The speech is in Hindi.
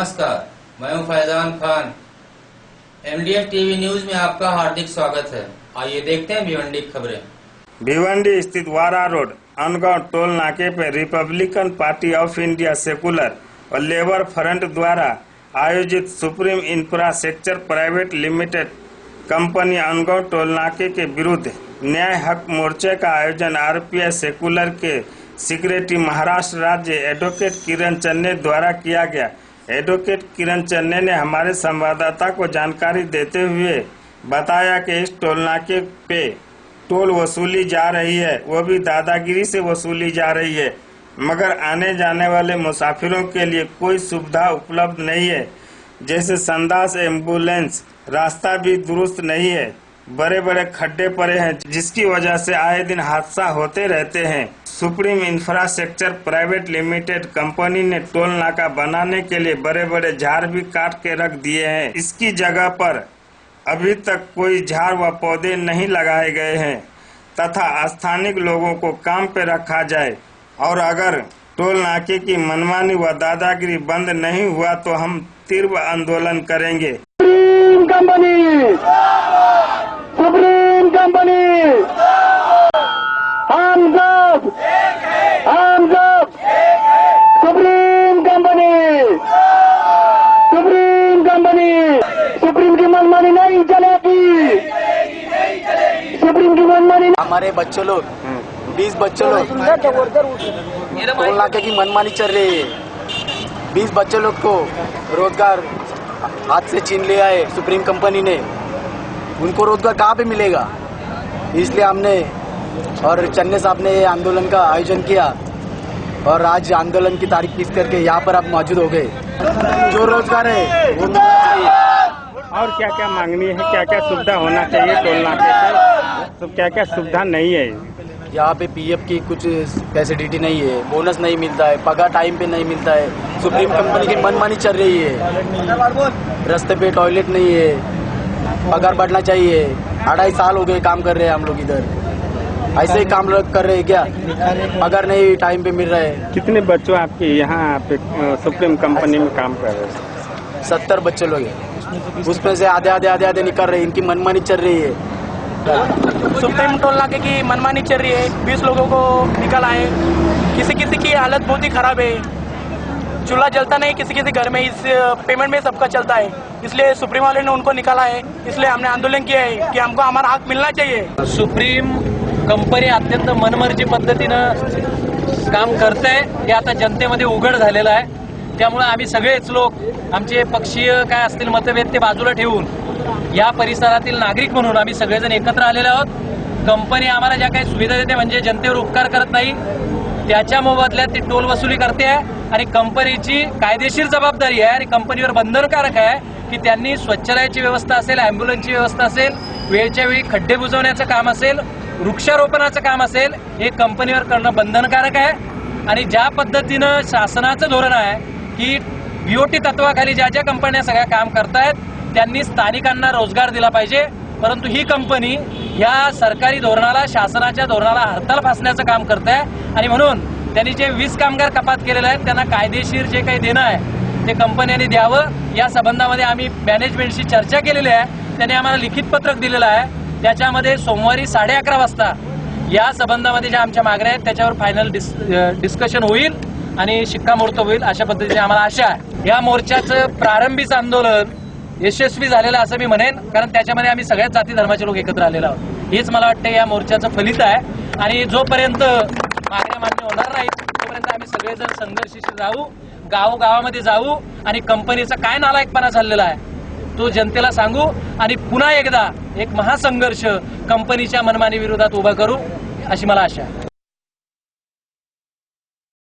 नमस्कार, मैं हूँ Faizan Khan. MDF TV news में आपका हार्दिक स्वागत है। आइए देखते हैं भिवंडी खबरें। भिवंडी स्थित वारा रोड अनगांव टोल नाके पर Republican party of India secular और लेबर फ्रंट द्वारा आयोजित supreme infrastructure private limited company Angaon toll नाके के विरुद्ध न्याय हक मोर्चे का आयोजन आरपीएस सेकुलर के सेक्रेटरी महाराष्ट्र राज्य एडवोकेट किरण चन्ने द्वारा किया गया। एडवोकेट किरण चन्ने ने हमारे संवाददाता को जानकारी देते हुए बताया कि इस टोल नाके पे टोल वसूली जा रही है। वो भी दादागिरी से वसूली जा रही है। मगर आने जाने वाले मुसाफिरों के लिए कोई सुविधा उपलब्ध नहीं है। जैसे संदास एंबुलेंस, रास्ता भी दुरुस्त नहीं है। बड़े बड़े खड्डे पड़े हैं, जिसकी वजह से आए दिन हादसा होते रहते हैं। Supreme infrastructure private limited company ने टोल नाका बनाने के लिए बड़े बड़े झाड़ भी काट के रख दिए हैं। इसकी जगह पर अभी तक कोई झाड़ व पौधे नहीं लगाए गए हैं, तथा स्थानिक लोगों को काम पे रखा जाए। और अगर टोल नाके की मनमानी व दादागिरी बंद नहीं हुआ तो हम तीव्र आंदोलन करेंगे। कंपनी सुप्रीम कंपनी हम सब हम सब supreme company supreme company supreme की मनमानी नहीं चलेगी. सुप्रीम की मनमानी हमारे बच्चों लोग, बीस बच्चों लोग। टोल नाके की मनमानी चल रही है। बीस बच्चों लोग को रोज़गार हाथ से छीन लिया है सुप्रीम कंपनी ने। उनको रोज़गार कहाँ पे मिलेगा? इसलिए हमने और चन्ने साहब ने ये आंदोलन का आयोजन किया और आज आंदोलन की तारीख फिक्स करके यहाँ पर आप मौजूद हो गए। जो रोज़गार है वो मिलना चाहिए। और क्या क्या मांगनी है क्या क्या सुविधा होना चाहिए टोल नाके तो क्या क्या सुविधा नहीं है? यहाँ पे पीएफ की कुछ फैसिलिटी नहीं है बोनस नहीं मिलता है पगार टाइम पे नहीं मिलता है सुप्रीम कंपनी की मनमानी चल रही है। रास्ते पे टॉयलेट नहीं है। पगार बढ़ना चाहिए। अढ़ाई साल हो गए काम कर रहे हैं हम लोग इधर। ऐसे ही काम लोग कर रहे हैं क्या? पगार नहीं टाइम पे मिल रहा है। कितने बच्चों आपके यहाँ पे सुप्रीम कंपनी में काम कर रहे हैं? सत्तर बच्चे लोग हैं। उसमें से आधे आधे आधे आधे निकल रहे हैं। इनकी मनमानी चल रही है। सुप्रीम टोल नाके की मनमानी चल रही है। बीस लोगों को निकल आए। किसी किसी की हालत बहुत ही खराब है। चूल्हा जलता नहीं किसी किसी घर में इस पेमेंट में सबका चलता है। इसलिए सुप्रीम वाले ने उनको निकाला है। इसलिए हमने आंदोलन किया है कि हमको हमारा हक मिलना चाहिए। सुप्रीम कंपनी अत्यंत मनमर्जी पद्धतीनं काम करते हे आता जनतेमध्ये उघड झालेलं आहे. त्यामुळे आम्ही सगळेच लोक आमचे पक्षीय काय असतील मतभेद ते बाजूला ठेवून या परिसरातील नागरिक म्हणून आम्ही सगळेजण एकत्र आलेलो आहोत. कंपनी आम्हाला ज्या काही सुविधा देते म्हणजे जनतेवर उपकार करत नाही. त्याच्या मोबदल्यात ती टोल वसुली करते आहे. आणि कंपनीची कायदेशीर जबाबदारी आहे आणि कंपनीवर बंधनकारक आहे की त्यांनी स्वच्छताची व्यवस्था असेल अँब्युलन्सची व्यवस्था असेल वेळच्या वेळी खड्डे बुजवण्याचं काम असेल वृक्षारोपणाचं काम असेल हे कंपनीवर करणं बंधनकारक आहे. आणि ज्या पद्धतीनं शासनाचं धोरण आहे की बीओटी तत्वाखाली ज्या ज्या कंपन्या सगळ्या काम करतायत त्यांनी स्थानिकांना रोजगार दिला पाहिजे. परंतु ही कंपनी या सरकारी धोरणाला शासनाच्या धोरणाला हरताल फासण्याचं काम करत आहे आणि म्हणून त्यांनी जे वीस कामगार कपात केलेले आहेत त्यांना कायदेशीर जे काही देणं आहे ते कंपन्यांनी द्यावं. या संबंधामध्ये आम्ही मॅनेजमेंटशी चर्चा केलेली आहे. त्यांनी आम्हाला लिखित पत्रक दिलेलं आहे. त्याच्यामध्ये सोमवारी साडे अकरा वाजता या संबंधामध्ये ज्या आमच्या मागण्या आहेत त्याच्यावर फायनल डिस डिस्कशन होईल आणि शिक्कामोर्तब होईल अशा पद्धतीने आम्हाला आशा आहे. या मोर्चाचं प्रारंभीच आंदोलन यशस्वी झालेलं असं मी म्हणेन कारण त्याच्यामध्ये आम्ही सगळ्याच जाती धर्माचे लोक एकत्र आलेलो आहोत. हेच मला वाटतं या मोर्चाचं फलित आहे. आणि जोपर्यंत मागण्या मान्य होणार नाही तोपर्यंत आम्ही सगळेजण संघर्षशी जाऊ गावोगावामध्ये जाऊ आणि कंपनीचा काय नालायकपणा झालेला आहे तो जनतेला सांगू. आणि पुन्हा एकदा एक महासंघर्ष कंपनीच्या मनमानी विरोधात उभा करू अशी मला आशा आहे.